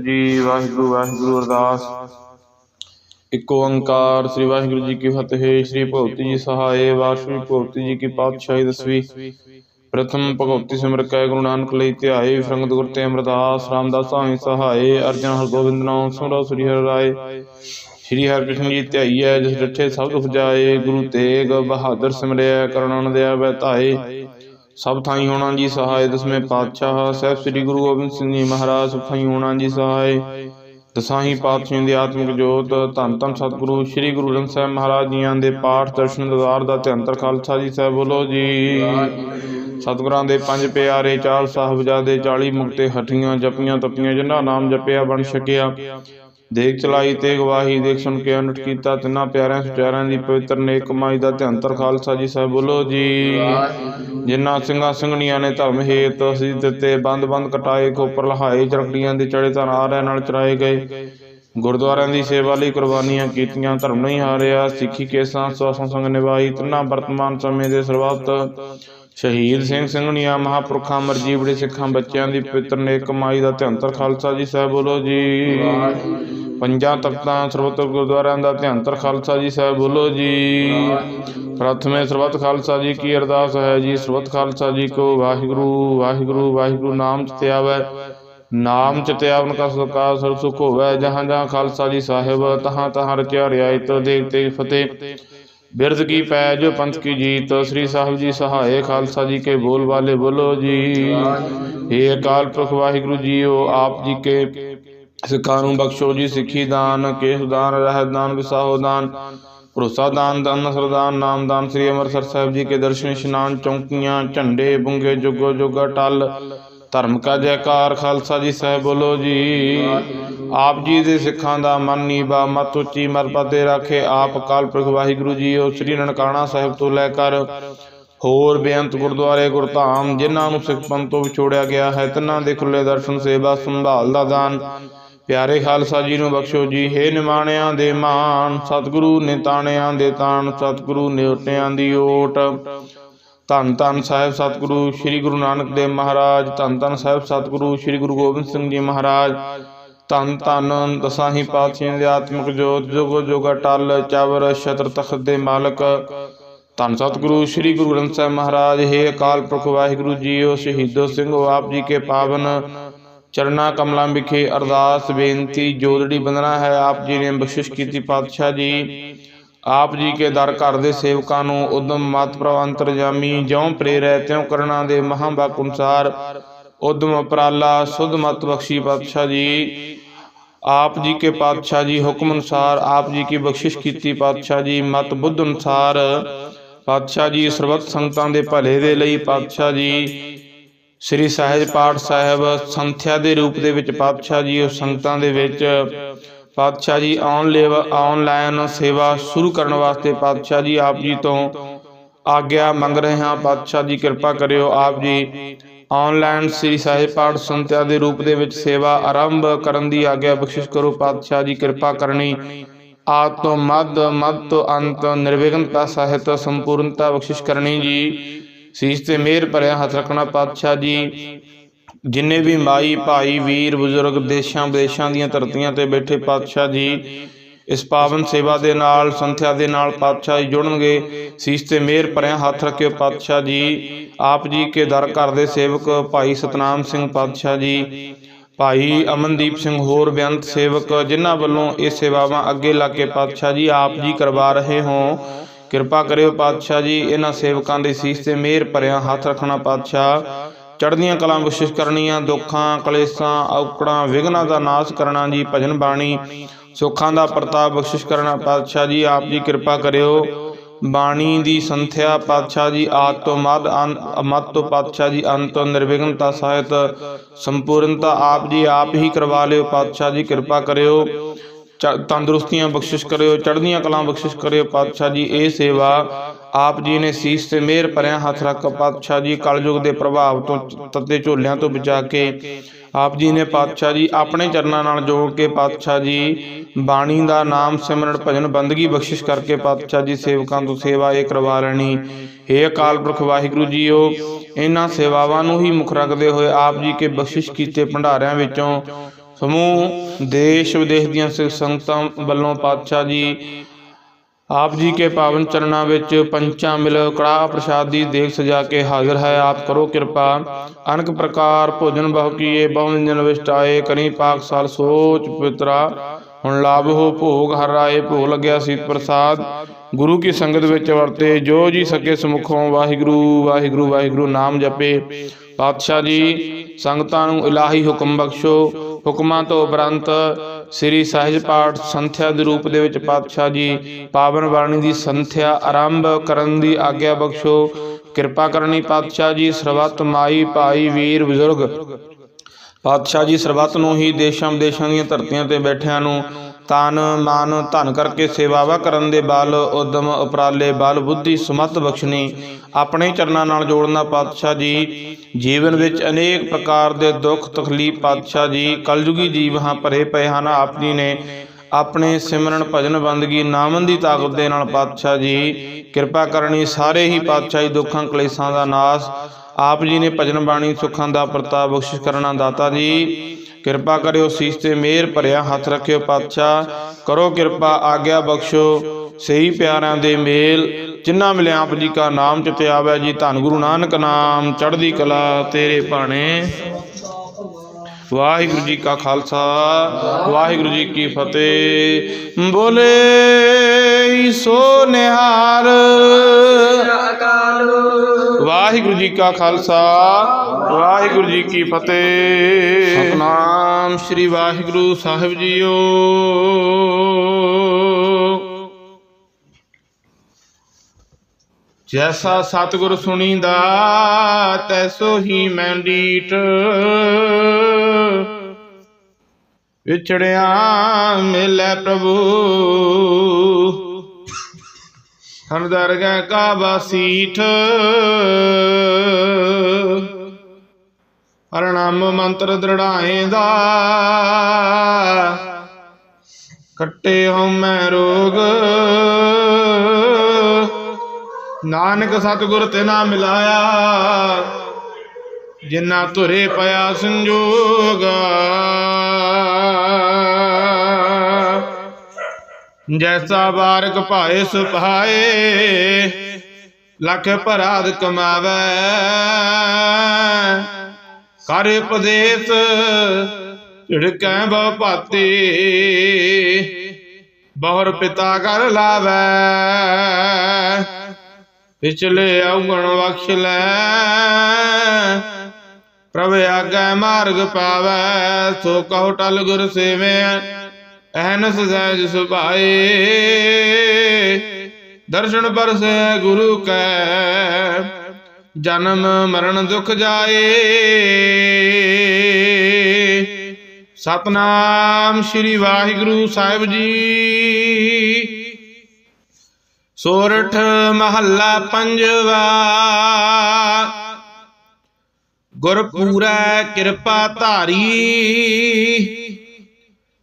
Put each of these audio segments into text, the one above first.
ਜੀ, ਵਾਹਿਗੁਰੂ ਵਾਹਿਗੁਰੂ ਅਰਦਾਸ। ਇੱਕ ਓੰਕਾਰ, ਸ੍ਰੀ ਵਾਹਿਗੁਰੂ ਜੀ ਕੀ ਫਤਿਹ, ਸ੍ਰੀ ਭਗਵਤੀ ਜੀ ਸਹਾਏ ਵਾਸ਼ਵੀ ਭਗਵਤੀ ਜੀ ਕੀ ਪਾਤਸ਼ਾਹੀ ਦਸਵੀਂ। ਪ੍ਰਥਮ ਭਗਵਤੀ ਸਿਮਰ ਕੈ ਗੁਰੂ ਨਾਨਕ ਲਈ ਧਿਆਏ, ਸੰਗਤ ਗੁਰ ਤੇ ਅਮਰਦਾਸ, ਰਾਮਦਾਸ ਸਾਹੀ ਸਹਾਏ, ਅਰਜਨ ਹਰਗੋਬਿੰਦ ਨਾਮ ਸਿਮਰੋ ਸ੍ਰੀ ਹਰਿ ਰਾਏ। ਸ੍ਰੀ ਹਰਿਕ੍ਰਿਸ਼ਨ ਜੀ ਧਿਆਈਐ, ਜਿਸ ਡਿਠੇ ਸਭ ਦੁਖ ਜਾਏ, ਗੁਰੂ ਤੇਗ ਬਹਾਦਰ ਸਿਮਰਿਆ, ਕਰੁਣਾ ਦਿਆ ਵੈ ਧਾਏ। ਸਭ ਥਾਈ ਹੋਣਾ ਜੀ ਸਹਾਇ, ਦਸਵੇਂ ਪਾਤਸ਼ਾਹ, ਸਾਹਿਬ ਸ੍ਰੀ ਗੁਰੂ ਗੋਬਿੰਦ ਸਿੰਘ ਜੀ ਮਹਾਰਾਜ, ਸਭ ਥਾਈ ਹੋਣਾ ਜੀ ਸਹਾਇ। ਦਸਾਹੀਂ ਪਾਤਸ਼ਾਹ ਦੀ ਆਤਮਿਕ ਜੋਤ, ਧੰਨ ਧੰਨ ਸਤਿਗੁਰੂ ਸ੍ਰੀ ਗੁਰੂ ਗ੍ਰੰਥ ਸਾਹਿਬ ਮਹਾਰਾਜ ਜੀਆਂ ਦੇ ਪਾਠ ਦਰਸ਼ਨ ਦਵਾਰ ਦਾ ਧਿਆਨਤਰ ਖਾਲਸਾ ਜੀ ਸਾਹਿਬ ਬੋਲੋ ਜੀ। ਸਤਿਗੁਰਾਂ ਦੇ ਪੰਜ ਪਿਆਰੇ ਚਾਰ ਸਾਹਿਬਜ਼ਾਦੇ 40 ਮੁਕਤੇ ਹਟੀਆਂ ਜਪੀਆਂ ਤਪੀਆਂ, ਜਿਨ੍ਹਾਂ ਨਾਮ ਜਪਿਆ ਬਣ ਸਕਿਆ। ਦੇਖ ਚਲਾਈ ਤੇ ਗਵਾਹੀ ਦੇਖ ਸੁਣ ਕੇ ਅਨੁਟ ਕੀਤਾ, ਤਿੰਨਾਂ ਪਿਆਰਿਆਂ ਸੁਚਾਰਿਆਂ ਦੀ ਪਵਿੱਤਰ ਨੇਕ ਕਮਾਈ ਦਾ ਧਿਆਨਤਰ ਖਾਲਸਾ ਜੀ ਸਾਹਿਬ ਬੋਲੋ ਜੀ। ਜਿਨ੍ਹਾਂ ਸਿੰਘਾਂ ਸਿੰਘਣੀਆਂ ਨੇ ਧਰਮ ਹੇਤ ਅਸੀਂ ਦਿੱਤੇ, ਬੰਦ ਬੰਦ ਕਟਾਏ, ਖੋਪਰ ਲਹਾਏ ਚਰਕੜੀਆਂ ਦੇ ਚੜੇ ਤਾਂ ਆਰਿਆਂ ਨਾਲ ਚਰਾਏ ਗਏ। ਗੁਰਦੁਆਰਿਆਂ ਦੀ ਸੇਵਾ ਲਈ ਕੁਰਬਾਨੀਆਂ ਕੀਤੀਆਂ, ਧਰਮ ਨਹੀਂ ਹਾਰਿਆ, ਸਿੱਖੀ ਕੇਸਾਂ, ਸਵਾਸਾਂ ਸੰਗ ਨਿਭਾਈ, ਤਿੰਨਾਂ ਵਰਤਮਾਨ ਸਮੇਂ ਦੇ ਸਰਬੱਤ ਸ਼ਹੀਦ ਸਿੰਘ ਸਿੰਘਣੀਆਂ, ਮਹਾਪੁਰਖਾਂ, ਮਰਜੀਵੜੇ ਸਿੱਖਾਂ ਬੱਚਿਆਂ ਦੀ ਪਵਿੱਤਰ ਨੇਕ ਕਮਾਈ ਦਾ ਧਿਆਨਤਰ ਖਾਲਸਾ ਜੀ ਸਾਹਿਬ ਬੋਲੋ ਜੀ। ਪੰਜਾਂ ਤਖਤਾਂ ਸਰਬੱਤ ਗੁਰਦੁਆਰਿਆਂ ਦਾ ਧਿਆਨਤਰ ਖਾਲਸਾ ਜੀ ਸਾਹਿਬ, ਬੋਲੋ ਜੀ। ਪ੍ਰਥਮੇ ਸਰਬੱਤ ਖਾਲਸਾ ਜੀ ਕੀ ਅਰਦਾਸ ਹੈ ਜੀ, ਸਰਬੱਤ ਖਾਲਸਾ ਜੀ ਕੋ ਵਾਹਿਗੁਰੂ ਵਾਹਿਗੁਰੂ ਵਾਹਿਗੁਰੂ, ਨਾਮ ਚਿਤਿਆਵੈ ਨਾਮ ਚਿਤਿਆਵਨ ਕਾ ਸੁਖਾ ਸਰਬ ਸੁਖ ਹੋਵੈ, ਜਹਾਂ ਜਹਾਂ ਖਾਲਸਾ ਜੀ ਸਾਹਿਬ, ਤਹਾਂ ਤਹਾਂ ਰਚਿਆ ਰਿਆਇਤ ਦੇਵ ਤੇ ਫਤਿਹ। ਬਿਰਦ ਕੀ ਪੈਜ, ਪੰਥ ਕੀ ਜੀਤ, ਸ੍ਰੀ ਸਾਹਿਬ ਜੀ ਸਹਾਏ, ਖਾਲਸਾ ਜੀ ਕੇ ਬੋਲ ਵਾਲੇ ਬੋਲੋ ਜੀ। ਏ ਅਕਾਲ ਪੁਰਖ ਵਾਹਿਗੁਰੂ ਜੀਓ, ਆਪ ਜੀ ਕੇ ਸਿੱਖਾਂ ਨੂੰ ਬਖਸ਼ੋ ਜੀ, ਸਿੱਖੀ ਦਾਨ, ਕੇਸ ਦਾਨ, ਰਹਿਤ ਦਾਨ ਵਿਸਾਹੋ ਦਾਨ, ਭਰੋਸਾ ਦਾਨ ਦਾਨ ਸਰਦਾਨ ਨਾਮ ਦਾਨ, ਸ੍ਰੀ ਅੰਮ੍ਰਿਤਸਰ ਸਾਹਿਬ ਜੀ ਕੇ ਦਰਸ਼ਨ, ਇਸ਼ਨਾਨ, ਚੌਂਕੀਆਂ, ਝੰਡੇ, ਬੁੰਗੇ, ਜੁਗੋ, ਜੁਗਾ, ਟਲ, ਧਰਮ ਕਾ ਜੈਕਾਰ, ਖਾਲਸਾ ਜੀ ਸਾਹਿਬ ਬੋਲੋ ਜੀ। ਆਪ ਜੀ ਦੇ ਸਿੱਖਾਂ ਦਾ ਮਨ ਨੀਵਾ, ਮਤ ਉੱਚੀ ਮਰਪਾ ਤੇ ਰੱਖੇ, ਆਪ ਅਕਾਲ ਪੁਰਖ ਵਾਹਿਗੁਰੂ ਜੀ, ਉਹ ਸ੍ਰੀ ਨਨਕਾਣਾ ਸਾਹਿਬ ਤੋਂ ਲੈ ਕਰ ਹੋਰ ਬੇਅੰਤ ਗੁਰਦੁਆਰੇ, ਗੁਰਧਾਮ, ਜਿਨ੍ਹਾਂ ਨੂੰ ਸਿੱਖ ਪੰਥ ਤੋਂ ਵਿਛੋੜਿਆ ਗਿਆ ਹੈ, ਤਿੰਨਾਂ ਦੇ ਖੁੱਲੇ ਦਰਸ਼ਨ, ਸੇਵਾ, ਸੰਭਾਲ ਦਾ ਦਾਨ ਪਿਆਰੇ ਖਾਲਸਾ ਜੀ ਨੂੰ ਬਖਸ਼ੋ ਜੀ। ਹੇ ਨਿਮਾਣਿਆਂ ਦੇ ਮਾਨ ਸਤਿਗੁਰੂ ਨੇ ਤਾਣਿਆਂ ਦੇ ਤਾਣ, ਸਤਿਗੁਰੂ ਨੇ ਓਟਿਆਂ ਦੀ ਓਟ। ਧੰਨ ਧੰਨ ਸਾਹਿਬ ਸਤਿਗੁਰੂ ਸ੍ਰੀ ਗੁਰੂ ਨਾਨਕ ਦੇਵ ਮਹਾਰਾਜ, ਧੰਨ ਧੰਨ ਸਾਹਿਬ ਸਤਿਗੁਰੂ ਸ੍ਰੀ ਗੁਰੂ ਗੋਬਿੰਦ ਸਿੰਘ ਜੀ ਮਹਾਰਾਜ। ਧੰਨ ਧੰਨ ਦਸਾਹੀਂ ਪਾਤਸ਼ਾਹਾਂ ਦੇ ਆਤਮਿਕ ਜੋਤ, ਜੋਗੋ ਜੋਗਾ ਟਲ ਚਵਰ, ਛਤਰ ਤਖਤ ਦੇ ਮਾਲਕ। ਧੰਨ ਸਤਿਗੁਰੂ ਸ੍ਰੀ ਗੁਰੂ ਗ੍ਰੰਥ ਸਾਹਿਬ ਮਹਾਰਾਜ। ਹੇ ਅਕਾਲ ਪੁਰਖ ਵਾਹਿਗੁਰੂ ਜੀਓ, ਸ਼ਹੀਦੋ ਸਿੰਘ ਆਪ ਜੀ ਕੇ ਪਾਵਨ। ਚਰਨਾ ਕਮਲਾਂ ਵਿਖੇ ਅਰਦਾਸ ਬੇਨਤੀ ਜੋਦੜੀ ਬੰਦਨਾ ਹੈ, ਆਪ ਜੀ ਨੇ ਬਖਸ਼ਿਸ਼ ਕੀਤੀ ਪਾਤਸ਼ਾਹ ਜੀ। ਆਪ ਜੀ ਕੇ ਦਰ ਘਰ ਦੇ ਸੇਵਕਾਂ ਨੂੰ ਉਦਮ ਮਤ ਪ੍ਰਭ ਅੰਤਰਜਾਮੀ ਜਿਉ ਪ੍ਰੇਰੈ ਤਿਉ ਕਰਣਾ ਦੇ ਮਹਾਂਬਕ ਅਨੁਸਾਰ ਉਦਮ ਉਪਰਾਲਾ ਸੁਧ ਮਤ ਬਖਸ਼ੀ ਪਾਤਸ਼ਾਹ ਜੀ। ਆਪ ਜੀ ਕੇ ਪਾਤਸ਼ਾਹ ਜੀ ਹੁਕਮ ਅਨੁਸਾਰ ਆਪ ਜੀ ਕੀ ਬਖਸ਼ਿਸ਼ ਕੀਤੀ ਪਾਤਸ਼ਾਹ ਜੀ। ਮਤ ਬੁੱਧ ਅਨੁਸਾਰ ਪਾਤਸ਼ਾਹ ਜੀ ਸਰਬੱਤ ਸੰਗਤਾਂ ਦੇ ਭਲੇ ਦੇ ਲਈ ਪਾਤਸ਼ਾਹ ਜੀ ਸ੍ਰੀ ਸਹਿਜ ਪਾਠ ਸਾਹਿਬ ਸੰਥਿਆ ਦੇ ਰੂਪ ਦੇ ਵਿੱਚ ਪਾਤਸ਼ਾਹ ਜੀ ਉਹ ਸੰਗਤਾਂ ਦੇ ਵਿੱਚ ਪਾਤਸ਼ਾਹ ਜੀ ਆਨਲਾਈਨ ਸੇਵਾ ਸ਼ੁਰੂ ਕਰਨ ਵਾਸਤੇ ਪਾਤਸ਼ਾਹ ਜੀ ਆਪ ਜੀ ਤੋਂ ਆਗਿਆ ਮੰਗ ਰਹੇ ਹਾਂ। ਪਾਤਸ਼ਾਹ ਜੀ ਕਿਰਪਾ ਕਰਿਓ ਆਪ ਜੀ ਆਨਲਾਈਨ ਸ੍ਰੀ ਸਾਹਿਬ ਪਾਠ ਸੰਥਿਆ ਦੇ ਰੂਪ ਦੇ ਵਿੱਚ ਸੇਵਾ ਆਰੰਭ ਕਰਨ ਦੀ ਆਗਿਆ ਬਖਸ਼ਿਸ਼ ਕਰੋ। ਪਾਤਸ਼ਾਹ ਜੀ ਕਿਰਪਾ ਕਰਨੀ ਆਦ ਤੋਂ ਮੱਧ ਮੱਧ ਤੋਂ ਅੰਤ, ਨਿਰਵਿਘਨਤਾ ਸਾਹਿਤ ਸੰਪੂਰਨਤਾ ਬਖਸ਼ਿਸ਼ ਕਰਨੀ ਜੀ। ਸੀਸ ਤੇ ਮਿਹਰ ਭਰਿਆ ਹੱਥ ਰੱਖਣਾ ਪਾਤਸ਼ਾਹ ਜੀ। ਜਿੰਨੇ ਵੀ ਮਾਈ, ਭਾਈ, ਵੀਰ, ਬਜ਼ੁਰਗ ਦੇਸ਼ਾਂ ਵਿਦੇਸ਼ਾਂ ਦੀਆਂ ਧਰਤੀਆਂ ਤੇ ਬੈਠੇ ਪਾਤਸ਼ਾਹ ਜੀ, ਇਸ ਪਾਵਨ ਸੇਵਾ ਦੇ ਨਾਲ, ਸੰਥਿਆ ਦੇ ਨਾਲ ਪਾਤਸ਼ਾਹ ਜੀ ਜੁੜਨਗੇ। ਸੀਸ ਤੇ ਮਿਹਰ ਭਰਿਆ ਹੱਥ ਰੱਖਿਓ ਪਾਤਸ਼ਾਹ ਜੀ। ਆਪ ਜੀ ਕੇ ਦਰ ਘਰ ਦੇ ਸੇਵਕ ਭਾਈ ਸਤਨਾਮ ਸਿੰਘ ਪਾਤਸ਼ਾਹ ਜੀ, ਭਾਈ ਅਮਨਦੀਪ ਸਿੰਘ ਹੋਰ ਬੇਅੰਤ ਸੇਵਕ, ਜਿਨ੍ਹਾਂ ਵੱਲੋਂ ਇਹ ਸੇਵਾਵਾਂ ਅੱਗੇ ਲਾ ਕੇ ਪਾਤਸ਼ਾਹ ਜੀ ਆਪ ਜੀ ਕਰਵਾ ਰਹੇ ਹੋ। ਕਿਰਪਾ ਕਰਿਓ ਪਾਤਸ਼ਾਹ ਜੀ, ਇਹਨਾਂ ਸੇਵਕਾਂ ਦੇ ਸੀਸ ਤੇ ਮਿਹਰ ਭਰਿਆ, ਹੱਥ ਰੱਖਣਾ ਪਾਤਸ਼ਾਹ। ਚੜ੍ਹਦੀਆਂ ਕਲਾਂ ਬਖਸ਼ਿਸ਼ ਕਰਨੀਆਂ, ਦੁੱਖਾਂ, ਕਲੇਸ਼ਾਂ, ਔਕੜਾਂ, ਵਿਘਨਾਂ ਦਾ ਨਾਸ਼ ਕਰਨਾ ਜੀ, ਭਜਨ ਬਾਣੀ, ਸੁੱਖਾਂ ਦਾ ਪ੍ਰਤਾਪ ਬਖਸ਼ਿਸ਼ ਕਰਨਾ ਪਾਤਸ਼ਾਹ ਜੀ, ਆਪ ਜੀ ਕਿਰਪਾ ਕਰਿਓ। ਬਾਣੀ ਦੀ ਸੰਥਿਆ ਪਾਤਸ਼ਾਹ ਜੀ, ਆਦ ਤੋਂ ਮਦ ਮਤ ਤੋਂ ਪਾਤਸ਼ਾਹ ਜੀ, ਅੰਤ ਤੋਂ ਨਿਰਵਿਘਨਤਾ ਸਾਹਿਤ ਸੰਪੂਰਨਤਾ ਆਪ ਜੀ ਆਪ ਹੀ ਕਰਵਾ ਲਿਓ ਪਾਤਸ਼ਾਹ ਜੀ, ਕਿਰਪਾ ਕਰਿਓ। ਤੰਦਰੁਸਤੀਆਂ ਬਖਸ਼ਿਸ਼ ਕਰਿਓ, ਚੜ੍ਹਦੀਆਂ ਕਲਾਂ ਬਖਸ਼ਿਸ਼ ਕਰਿਓ, ਪਾਤਸ਼ਾਹ ਜੀ, ਇਹ ਸੇਵਾ ਆਪ ਜੀ ਨੇ ਸੀਸ ਤੇ ਮਿਹਰ ਭਰਿਆ ਹੱਥ ਰੱਖ ਪਾਤਸ਼ਾਹ ਜੀ, ਕਲਯੁਗ ਦੇ ਪ੍ਰਭਾਵ ਤੋਂ ਤੱਤੇ ਝੋਲਿਆਂ ਤੋਂ ਬਚਾ ਕੇ ਆਪ ਜੀ ਨੇ ਪਾਤਸ਼ਾਹ ਜੀ ਆਪਣੇ ਚਰਨਾਂ ਨਾਲ ਜੋੜ ਕੇ ਪਾਤਸ਼ਾਹ ਜੀ ਬਾਣੀ ਦਾ ਨਾਮ ਸਿਮਰਨ, ਭਜਨ, ਬੰਦਗੀ ਬਖਸ਼ਿਸ਼ ਕਰਕੇ ਪਾਤਸ਼ਾਹ ਜੀ ਸੇਵਕਾਂ ਤੋਂ ਸੇਵਾ ਇਹ ਕਰਵਾ ਲੈਣੀ। ਏ ਅਕਾਲ ਪੁਰਖ ਵਾਹਿਗੁਰੂ ਜੀਓ, ਇਹਨਾਂ ਸੇਵਾਵਾਂ ਨੂੰ ਹੀ ਮੁੱਖ ਰੱਖਦੇ ਹੋਏ ਆਪ ਜੀ ਕੇ ਬਖਸ਼ਿਸ਼ ਕੀਤੇ ਭੰਡਾਰਿਆਂ ਵਿੱਚੋਂ ਸਮੂਹ, ਦੇਸ਼ ਵਿਦੇਸ਼ ਦੀਆਂ ਸਿੱਖ ਸੰਗਤਾਂ ਵੱਲੋਂ ਪਾਤਸ਼ਾਹ ਜੀ, ਆਪ ਜੀ ਕੇ ਪਾਵਨ ਚਰਨਾਂ ਵਿੱਚ ਪੰਚਾ ਮਿਲ ਕੜਾਹ ਪ੍ਰਸ਼ਾਦ ਦੀ ਦੇਗ ਸਜਾ ਕੇ ਹਾਜ਼ਰ ਹੈ। ਆਪ ਕਰੋ ਕਿਰਪਾ। ਅਨਕ ਪ੍ਰਕਾਰ ਭੋਜਨ ਬਹੁ ਕੀਏ, ਬਹੁ ਨਿੰਜਨ ਵਿਸ਼ਟਾਏ ਕਰੀ ਪਾਕ ਸਾਲ ਸੋਚ ਪਿਤਰਾ ਹੁਣ ਲਾਭ ਹੋ ਭੋਗ, ਹਰ ਰਾਏ ਭੋਗ ਲੱਗਿਆ ਸੀਤ ਪ੍ਰਸਾਦ। ਗੁਰੂ ਕੀ ਸੰਗਤ ਵਿੱਚ ਵਰਤੇ, ਜੋ ਜੀ ਸਕੇ ਸਮੁਖੋਂ, ਵਾਹਿਗੁਰੂ ਵਾਹਿਗੁਰੂ ਵਾਹਿਗੁਰੂ ਨਾਮ ਜਪੇ। ਪਾਤਸ਼ਾਹ ਜੀ, ਸੰਗਤਾਂ ਨੂੰ ਇਲਾਹੀ ਹੁਕਮ ਬਖਸ਼ੋ। ਹੁਕਮਾਂ ਤੋਂ ਉਪਰੰਤ ਸ੍ਰੀ ਸਹਿਜ ਪਾਠ ਸੰਥਿਆ ਦੇ ਰੂਪ ਦੇ ਵਿੱਚ ਪਾਤਸ਼ਾਹ ਜੀ ਪਾਵਨ ਬਾਣੀ ਦੀ ਸੰਥਿਆ ਆਰੰਭ ਕਰਨ ਦੀ ਆਗਿਆ ਬਖਸ਼ੋ। ਕਿਰਪਾ ਕਰਨੀ ਪਾਤਸ਼ਾਹ ਜੀ, ਸਰਬੱਤ ਮਾਈ ਭਾਈ ਵੀਰ ਬਜ਼ੁਰਗ। ਪਾਤਸ਼ਾਹ ਜੀ ਸਰਬੱਤ ਨੂੰ ਹੀ ਦੇਸ਼ਾਂ ਵਿਦੇਸ਼ਾਂ ਦੀਆਂ ਧਰਤੀਆਂ ਤੇ ਬੈਠਿਆਂ ਨੂੰ ਤਨ ਮਨ ਧਨ ਕਰਕੇ ਸੇਵਾਵਾ ਕਰਨ ਦੇ ਬਲ, ਉਦਮ ਉਪਰਾਲੇ ਬਲ, ਬੁੱਧੀ ਸਮਤ ਬਖਸ਼ਣੀ। ਆਪਣੇ ਚਰਨਾਂ ਨਾਲ ਜੋੜਨਾ ਪਾਤਸ਼ਾਹ ਜੀ। ਜੀਵਨ ਵਿੱਚ ਅਨੇਕ ਪ੍ਰਕਾਰ ਦੇ ਦੁੱਖ, ਤਕਲੀਫ ਪਾਤਸ਼ਾਹ ਜੀ। ਕਲਯੁਗੀ ਜੀਵ ਹਾਂ, ਭਰੇ ਪਏ ਹਨ ਆਪ ਜੀ ਨੇ। ਆਪਣੇ ਸਿਮਰਨ ਭਜਨ ਬੰਦਗੀ ਨਾਮਨ ਦੀ ਤਾਕਤ ਦੇ ਨਾਲ ਪਾਤਸ਼ਾਹ ਜੀ। ਕਿਰਪਾ ਕਰਨੀ ਸਾਰੇ ਹੀ ਪਾਤਸ਼ਾਹ ਜੀ ਦੁੱਖਾਂ, ਕਲੇਸ਼ਾਂ ਦਾ ਨਾਸ। ਆਪ ਜੀ ਨੇ ਭਜਨ ਬਾਣੀ ਸੁੱਖਾਂ ਦਾ ਪ੍ਰਤਾਪ ਬਖਸ਼ਿਸ਼ ਕਰਨਾ ਦਾਤਾ ਜੀ। ਕਿਰਪਾ ਕਰਿਓ, ਸੀਸ ਤੇ ਮਿਹਰ ਭਰਿਆ ਹੱਥ ਰੱਖਿਓ ਪਾਤਸ਼ਾਹ। ਕਰੋ ਕਿਰਪਾ, ਆਗਿਆ ਬਖਸ਼ੋ। ਸਹੀ ਪਿਆਰਿਆਂ ਦੇ ਮੇਲ, ਜਿਨ੍ਹਾਂ ਮਿਲਿਆ ਆਪ ਜੀ ਕਾ ਨਾਮ ਚਿਤ ਆਵੇ ਜੀ, ਧੰਨ ਗੁਰੂ ਨਾਨਕ ਨਾਮ ਚੜ੍ਹਦੀ ਕਲਾ ਤੇਰੇ ਭਾਣੇ। ਵਾਹਿਗੁਰੂ ਜੀ ਕਾ ਖਾਲਸਾ, ਵਾਹਿਗੁਰੂ ਜੀ ਕੀ ਫਤਿਹ। ਬੋਲੇ ਸੋ ਨਿਹਾਰ। ਅਕਾਲ। ਵਾਹਿਗੁਰੂ ਜੀ ਕਾ ਖਾਲਸਾ ਵਾਹਿਗੁਰੂ ਜੀ ਕੀ ਫਤਿਹ। ਸਤਨਾਮ ਸ੍ਰੀ ਵਾਹਿਗੁਰੂ ਸਾਹਿਬ ਜੀਓ। ਜੈਸਾ ਸਤਿਗੁਰ ਸੁਣੀਦਾ ਤੈਸੋ ਹੀ ਮੈਂ ਡੀਟ ਵਿਛੜਿਆ ਮਿਲੇ ਪ੍ਰਭੂ। ਹਮ ਦਰਗਹਿ ਕਾ ਬਾਸੀਠ। ਪ੍ਰਣਾਮ ਮੰਤਰ ਦ੍ਰਿੜਾਏਂਦਾ ਕੱਟੇ ਹਉ ਮੈਂ ਰੋਗ। ਨਾਨਕ ਸਤਿਗੁਰ ਤੇ ਨਾ ਮਿਲਾਇਆ। ਜਿਨ੍ਹਾਂ ਧੁਰੇ ਪਿਆ ਸੰਜੋਗ। ਜੈਸਾ ਬਾਰਕ ਭਾਏ ਸੁਭਾਏ, ਲੱਖ ਪਰਾਧ ਕਮਾਵੇ। ਕਰ ਉਪਦੇਸ਼ ਝਿੜਕੈ ਬਹੁ ਭਾਤੀ, ਬਹੁਰ ਪਿਤਾ ਕਰ ਲਾਵੇ। ਪਿਛਲੇ ਔਗਣ ਬਖਸ਼ ਲੈ, ਪ੍ਰਭ ਆਗੈ ਮਾਰਗ ਪਾਵੈ, ਸੋ ਕਹੋ ਟਲ ਗੁਰ ਸੇਵੈ। ਐਨਸ ਸਹਿਜ ਸੁਭਾਏ ਦਰਸ਼ਨ ਪਰਸੈ ਗੁਰੂ ਕੈ, ਜਨਮ ਮਰਨ ਦੁਖ ਜਾਏ। ਸਤਨਾਮ ਸ੍ਰੀ ਵਾਹਿਗੁਰੂ ਸਾਹਿਬ ਜੀ। ਸੋਰਠ ਮਹੱਲਾ ਪੰਜਵਾ। ਗੁਰ ਪੂਰੈ ਕਿਰਪਾ ਧਾਰੀ।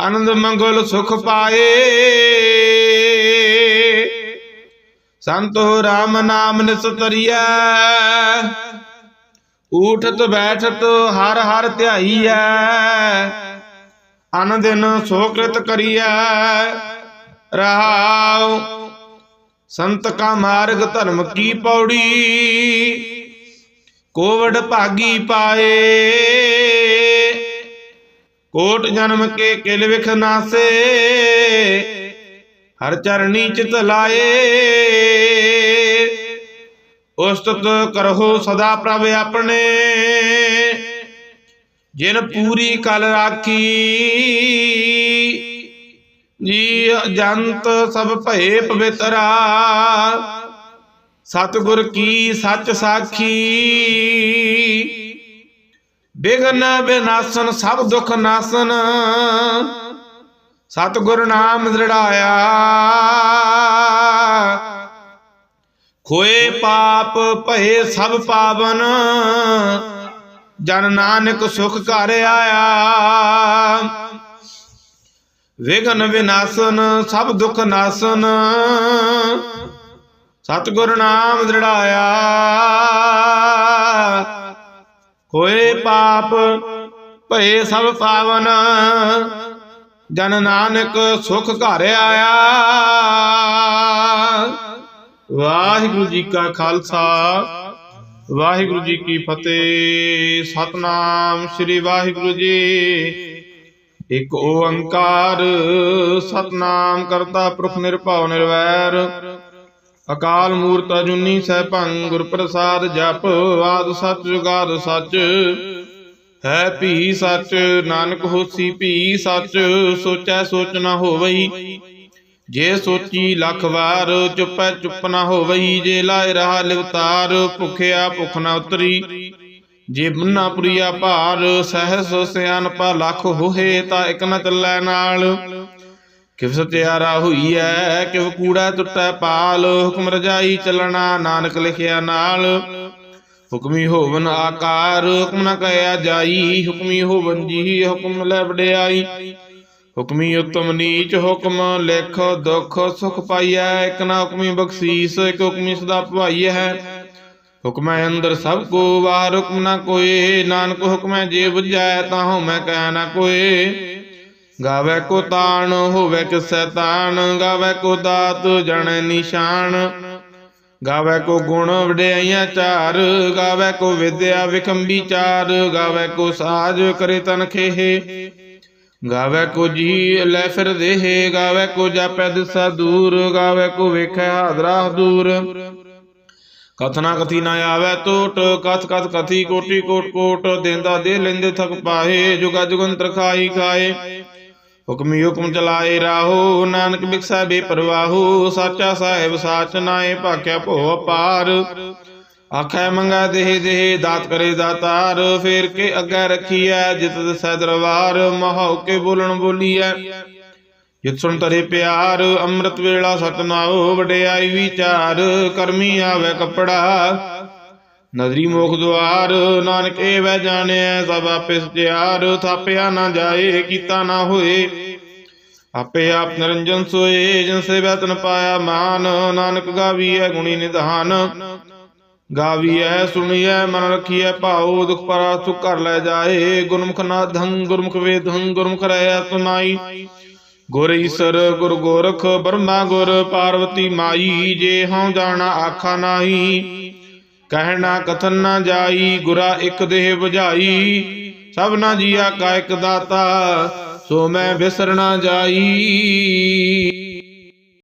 ਆਨੰਦ ਮੰਗਲ ਸੁਖ ਪਾਏ। ਸੰਤੋ RAM ਨਾਮ ਨਿਸਤਰੀਐ। ਊਠਤ ਬੈਠਤ ਹਰ ਹਰ ਧਿਆਈਐ। ਅਨ ਦਿਨ ਸੋਕ੍ਰਿਤ ਕਰੀਐ। ਰਹਾਉ ਸੰਤ ਕਾ ਮਾਰਗ ਧਰਮ ਕੀ ਪੌੜੀ। ਕੋਵੜ ਭਾਗੀ ਪਾਏ। ਕੋਟ ਜਨਮ ਕੇ ਕਿਲ ਵਿਖ ਨਾਸੇ, ਹਰ ਚਰਣੀ ਚਿਤ ਲਾਏ। ਉਸਤਤ ਕਰਹੁ ਸਦਾ ਪ੍ਰਭ ਆਪਣੇ। ਜਿਨ ਪੂਰੀ ਕਲ ਰਾਖੀ ਜੀ ਜੰਤ ਸਭ ਭਏ ਪਵਿੱਤਰਾ। ਸਤਿਗੁਰ ਕੀ ਸੱਚ ਸਾਖੀ ਬਿਗਨ ਬਿਨਾਸਨ, ਸਭ ਦੁਖ ਨਾਸਨ। ਸਤਿਗੁਰ ਨਾਮ ਦ੍ਰਿੜਾਇਆ ਖੋਏ ਪਾਪ, ਭਏ ਸਭ ਪਾਵਨ। ਜਨ ਨਾਨਕ ਸੁਖ ਘਰ ਆਇਆ। ਵਿਗਨ ਵਿਨਾਸ਼ਨ, ਸਭ ਦੁਖ ਨਾਸ਼ਨ। ਸਤਿਗੁਰ ਨਾਮ ਦ੍ਰਿੜਾਇਆ ਹੋਏ ਪਾਪ, ਭਏ ਸਭ ਪਾਵਨ। ਜਨ ਨਾਨਕ ਸੁਖ ਘਰ ਆਇਆ। ਵਾਹਿਗੁਰੂ ਜੀ ਕਾ ਖਾਲਸਾ, ਵਾਹਿਗੁਰੂ ਜੀ ਕੀ ਫਤਿਹ। ਸਤਨਾਮ ਸ੍ਰੀ ਵਾਹਿਗੁਰੂ ਜੀ। ਇਕ ਓੰਕਾਰ, ਸਤਨਾਮ ਕਰਤਾ ਪੁਰਖ ਨਿਰਭਉ ਨਿਰਵੈਰ। ਅਕਾਲ ਮੂਰਤ ਅਜੂਨੀ ਸੈਭੰ ਗੁਰ ਪ੍ਰਸਾਦ ਜਪ, ਆਦ ਸੱਚ ਜੁਗਾਦ ਸੱਚ। ਹੈ ਭੀ ਸੱਚ, ਨਾਨਕ ਹੋਸੀ ਭੀ ਸੱਚ, ਸੋਚੈ ਸੋਚ ਨਾ ਹੋਵਈ। ਜੇ ਸੋਚੀ ਲੱਖ ਵਾਰ, ਚੁੱਪੈ ਚੁੱਪ ਨਾ ਹੋਵਈ। ਜੇ ਲਾਇ ਰਹਾ ਲਿਵਤਾਰ ਭੁਖਿਆ ਭੁਖ ਨਾ ਉਤਰੀ। ਜੇ ਬੰਨਾ ਪੁਰੀਆ ਭਾਰ, ਸਹਿਸ ਸਿਆਨਪਾ ਲੱਖ ਹੋਏ ਤਾਂ ਇਕ ਨ ਚੱਲੈ ਨਾਲ। ਕਿਵ ਸਤਿਆਰਾ ਹੋਈ ਕਿਵ ਕੂੜਾ ਟੁੱਟੈ ਪਾਲ, ਹੁਕਮ ਰਜਾਈ ਚੱਲਣਾ ਨਾਨਕ ਲਿਖਿਆ ਨਾਲ। ਹੁਕਮੀ ਹੋਵਨ ਆਕਾਰ, ਹੁਕਮ ਨ ਕਹਿਆ ਜਾਈ, ਹੁਕਮੀ ਹੋਵਨ ਜੀ ਹੁਕਮ ਲੈ ਵਡਿਆਈ। ਹੁਕਮੀ ਉਤਮ ਨੀਚ ਹੁਕਮ, ਲਿਖ ਦੁਖ ਸੁਖ ਪਾਈਐ, ਇਕ ਨਾ ਹੁਕਮੀ ਬਖਸ਼ੀਸ, ਇਕ ਹੁਕਮੀ ਸਦਾ ਭਵਾਈਐ। ਹੁਕਮੈ ਅੰਦਰ ਸਭ ਕੋ ਵਾਰ, ਹੁਕਮ ਨਾ ਕੋਏ ਨਾਨਕ ਹੁਕਮੈ ਜੇ ਬੁਝੈ, ਤਾਂ ਹਉ ਮੈਂ ਕਹਿ ਨਾ ਕੋਏ ਗਾਵੇ ਕੋ ਤਾਣ, ਹੋਵੇ ਕਿਸੈ ਤਾਣ ਗਾਵੇ ਕੋ ਦਾਤ ਜਣ ਨਿਸ਼ਾਨ। ਗਾਵੇ ਕੋ ਗੁਣ ਵਡਿਆਈਆਂ ਚਾਰ, ਗਾਵੇ ਕੋ ਵਿਦਿਆ ਵਿਖੰਬੀ ਚਾਰ, ਗਾਵੇ ਕੋ ਸਾਜ ਕਰੇ ਤਨ ਖੇਹ। ਗਾਵੇ ਕੋ ਜੀ ਲੈ ਫਿਰ ਦੇਹ, ਗਾਵੇ ਕੋ ਜਾਪੈ ਦਿਸਾ ਦੂਰ, ਗਾਵੇ ਕੋ ਵੇਖੈ ਹਾਦਰਾ ਦੂਰ ਕਥਨਾ ਕਥੀ ਨਾ ਆਵੇ ਟੋਟ, ਕਥ ਕਥ ਕਥੀ ਕੋਟੀ ਕੋਟ ਕੋਟ, ਦੇਂਦਾ ਦੇ ਲੈਂਦੇ ਥਕ ਪਾਹੇ, ਜੁਗਾ ਜੁਗੰਤਰ ਖਾਈ ਖਾਏ। ਹੁਕਮੀ ਹੁਕਮ ਚਲਾਏ ਰਾਹੋ, ਨਾਨਕ ਬਿਕਸਾ ਬੇਪਰਵਾਹੋ, ਸਾਚਾ ਸਾਹਿਬ ਸਾਚ ਨਾਏ ਭਾਖਿਆ ਭੋ ਅਪਾਰ। ਆਖੈ ਮੰਗਾ ਦੇਹ ਦੇਹ, ਦਾਤ ਕਰੇ ਦਾਤਾਰ, ਫੇਰ ਕੇ ਅੱਗੇ ਰੱਖੀਐ ਜਿਤ ਦਸੈ ਦਰਬਾਰ, ਮਹਾਉ ਕੇ ਬੋਲਣ ਬੋਲੀਐ। ਜਿਤ ਸੁਣ ਤਰੇ ਪਿਆਰ, ਅੰਮ੍ਰਿਤ ਵੇਲਾ ਸਤਨਾਉ, ਵਡਿਆਈ ਵਿਚਾਰ, ਕਰਮੀ ਆਵੇ ਕਪੜਾ। ਨਦਰੀ ਮੋਖ ਦੁਆਰ, ਨਾਨਕ ਇਹ ਵੈ ਜਾਣਿਆ ਸਭ ਆਪੇ ਸਤਿਆਰ ਥਾਪਿਆ ਨਾ ਜਾਏ, ਕੀਤਾ ਨਾ ਹੋਏ। ਆਪੇ ਆਪ ਨਿਰੰਜਨ ਸੋਏ, ਜਿਨ ਸੇ ਬਤਨ ਪਾਇਆ ਮਾਨ, ਨਾਨਕ ਗਾਵੀਐ ਗੁਣੀ ਨਿਧਾਨ। ਗਾਵੀਐ, ਸੁਣੀਐ, ਮਨ ਰਖੀਐ, ਭਾਉ, ਦੁਖ ਪਰਾ ਸੁਖ ਕਰ ਲੈ ਜਾਏ। ਗੁਰਮੁਖ ਨਾਧੰ, ਗੁਰਮੁਖ ਵੇਦੰ ਗੁਰਮੁਖ ਰਹਿ ਸੁਨਾਈ ਗੁਰ ਈਸਰ, ਗੁਰ ਗੋਰਖ, ਬਰਮਾ ਗੁਰ, ਪਾਰਵਤੀ ਮਾਈ, ਜੇ ਹਉ ਜਾਣਾ, ਆਖਾ ਨਾਹੀ। ਕਹਿਣਾ ਕਥਨ ਨਾ ਜਾਈ, ਗੁਰਾ ਇੱਕ ਦੇਹ 부ਝਾਈ ਸਭਨਾ ਜੀਆ ਕਾ ਇੱਕ ਦਾਤਾ, ਸੋ ਮੈਂ ਵਿਸਰਣਾ ਜਾਈ।